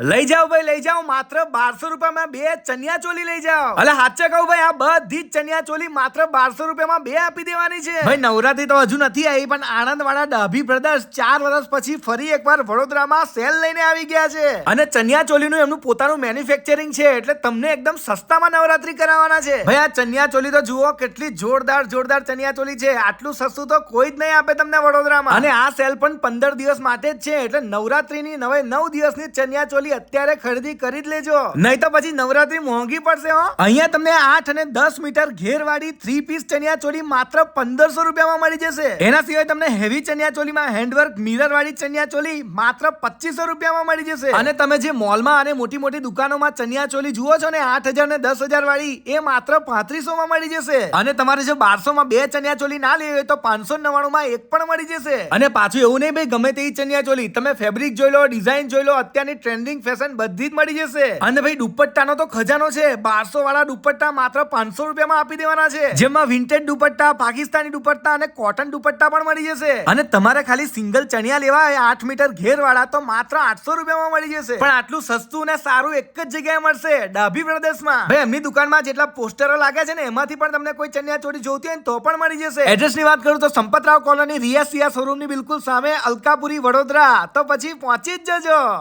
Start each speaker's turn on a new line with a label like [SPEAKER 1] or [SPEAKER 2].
[SPEAKER 1] લઈ જાઓ ભાઈ લઈ જાઓ. માત્ર બારસો રૂપિયામાં બે ચણિયા ચોલી લઈ જાઓ. અલે હાચે કહું ભાઈ આ બધી જ ચણિયા ચોલી માત્ર બારસો રૂપિયામાં બે આપી દેવાની છે. ભાઈ નવરાત્રી તો હજુ નથી આવી પણ આણંદ વાળા ડાભી બ્રધર્સ ચાર વર્ષ પછી ફરી એકવાર વડોદરામાં સેલ લઈને આવી ગયા છે. અને ચનિયા ચોલીનું એમનું પોતાનું મેન્યુફેક્ચરિંગ છે એટલે તમને એકદમ સસ્તામાં નવરાત્રી કરાવવાના છે. ભાઈ આ ચણિયા ચોલી તો જુઓ કેટલી જોરદાર જોરદાર ચણિયા ચોલી છે. આટલું સસ્તું તો કોઈ જ નહીં આપે તમને વડોદરામાં. અને આ સેલ પણ પંદર દિવસ માટે જ છે એટલે નવરાત્રીની નવે નવ દિવસની ચનિયા ચોલી અત્યારે ખરીદી કરી જ લેજો. નહીં તો પછી નવરાત્રી મોંઘી પડશે હો. અહીંયા તમને આઠ અને દસ મીટર ઘેરવાળી થ્રી પીસ ચણિયા ચોલી માત્ર પંદરસો રૂપિયામાં મળી જશે. એના સિવાય તમને હેવી ચણિયા ચોલીમાં હેન્ડવર્ક મિરર વાળી ચણિયા ચોલી માત્ર પચીસો રૂપિયામાં મળી જશે. અને તમે જે મોલમાં અને મોટી મોટી દુકાનોમાં ચણિયા ચોલી જુઓ છો ને આઠ હજાર ને દસ હજાર વાળી એ માત્ર પાંત્રીસો માં મળી જશે. અને તમારે જો બારસો માં બે ચણિયા ચોલી ના લેવી હોય તો પાંચસો નવ્વાણું માં એક પણ મળી જશે. અને પાછું એવું નહીં ભાઈ ગમે તેવી ચણિયા ચોલી, તમે ફેબ્રિક જોઈ લો ડિઝાઇન જોઈ લો, અત્યારની ટ્રેન્ડિંગ ફેશન બધી જ મળી જશે. અને ભાઈ દુપટ્ટાનો તો ખજાનો છે. બારસો વાળા દુપટ્ટા માત્ર પાંચસો રૂપિયામાં આપી દેવાના છે. જેમાં વિન્ટેજ દુપટ્ટા, પાકિસ્તાની દુપટ્ટા અને કોટન દુપટ્ટા પણ મળી જશે. અને તમારે ખાલી સિંગલ ચણિયા લેવા આઠ મીટર ઘેર વાળા તો માત્ર આઠસો રૂપિયામાં મળી જશે. પણ આટલું સસ્તું અને સારું એક જ જગ્યાએ મળશે, ડાભી પ્રદેશમાં. ભાઈ, એમની દુકાનમાં જેટલા પોસ્ટરો લાગ્યા છે ને, એમાંથી પણ તમને કોઈ ચણિયા ચોળી જોઈતી હોય તો પણ મળી જશે. એડ્રેસની વાત કરું તો સંપતરાવ કોલોની, રિયા સિયા શોરૂમની બિલકુલ સામે, અલકાપુરી, વડોદરા. તો પછી પહોંચી જ જજો.